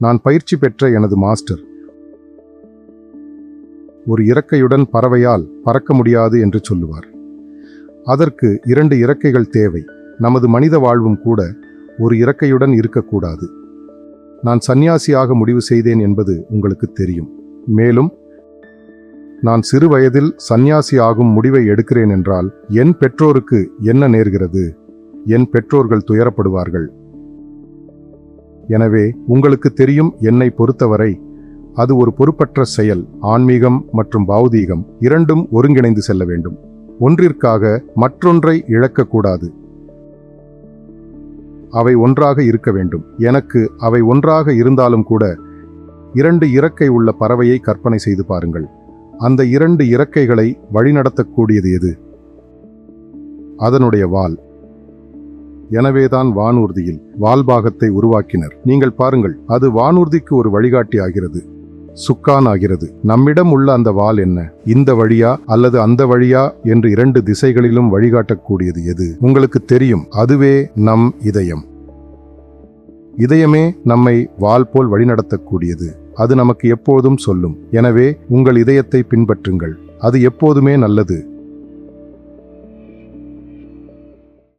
நான் பயிற்சி பெற்ற எனது மாஸ்டர். ஒரு இறக்கையுடன் பறவையால் பறக்க முடியாது என்று சொல்லுவார். அதற்கு இரண்டு இறக்கைகள் தேவை. நமது மனித வாழ்வும் கூட ஒரு இறக்கையுடன் இருக்கக்கூடாது. நான் சந்நியாசியாக முடிவு செய்தேன் என்பது உங்களுக்கு தெரியும். மேலும் நான் சிறு வயதில் சந்நியாசி ஆகும் முடிவை எடுக்கிறேன் என்றால் என் பெற்றோருக்கு என்ன நேர்கிறது? என் பெற்றோர்கள் துயரப்படுவார்கள். எனவே உங்களுக்கு தெரியும் என்னை பொறுத்தவரை அது ஒரு பொறுப்பற்ற செயல் ஆன்மீகம் மற்றும் பௌதீகம் இரண்டும் ஒருங்கிணைந்து செல்ல வேண்டும். ஒன்றிற்காக மற்றொன்றை இழக்கக்கூடாது. அவை ஒன்றாக இருக்க வேண்டும். எனக்கு அவை ஒன்றாக இருந்தாலும் கூட இரண்டு இறக்கை உள்ள பறவையை கற்பனை செய்து பாருங்கள். அந்த இரண்டு இறக்கைகளை வழிநடத்தக்கூடியது எது? அதனுடைய வால். எனவேதான் வானூர்தியில் வால்பாகத்தை உருவாக்கினர். நீங்கள் பாருங்கள் அது வானூர்திக்கு ஒரு வழிகாட்டி ஆகிறது. சுக்கான் ஆகிறது. நம்மிடம் உள்ள அந்த வால் என்ன? இந்த வழியா அல்லது அந்த வழியா என்று இரண்டு திசைகளிலும் வழிகாட்டக்கூடியது எது? உங்களுக்கு தெரியும் அதுவே நம் இதயம். இதயமே நம்மை வால் போல் வழிநடத்தக்கூடியது. அது நமக்கு எப்போதும் சொல்லும். எனவே உங்கள் இதயத்தை பின்பற்றுங்கள். அது எப்போதுமே நல்லது.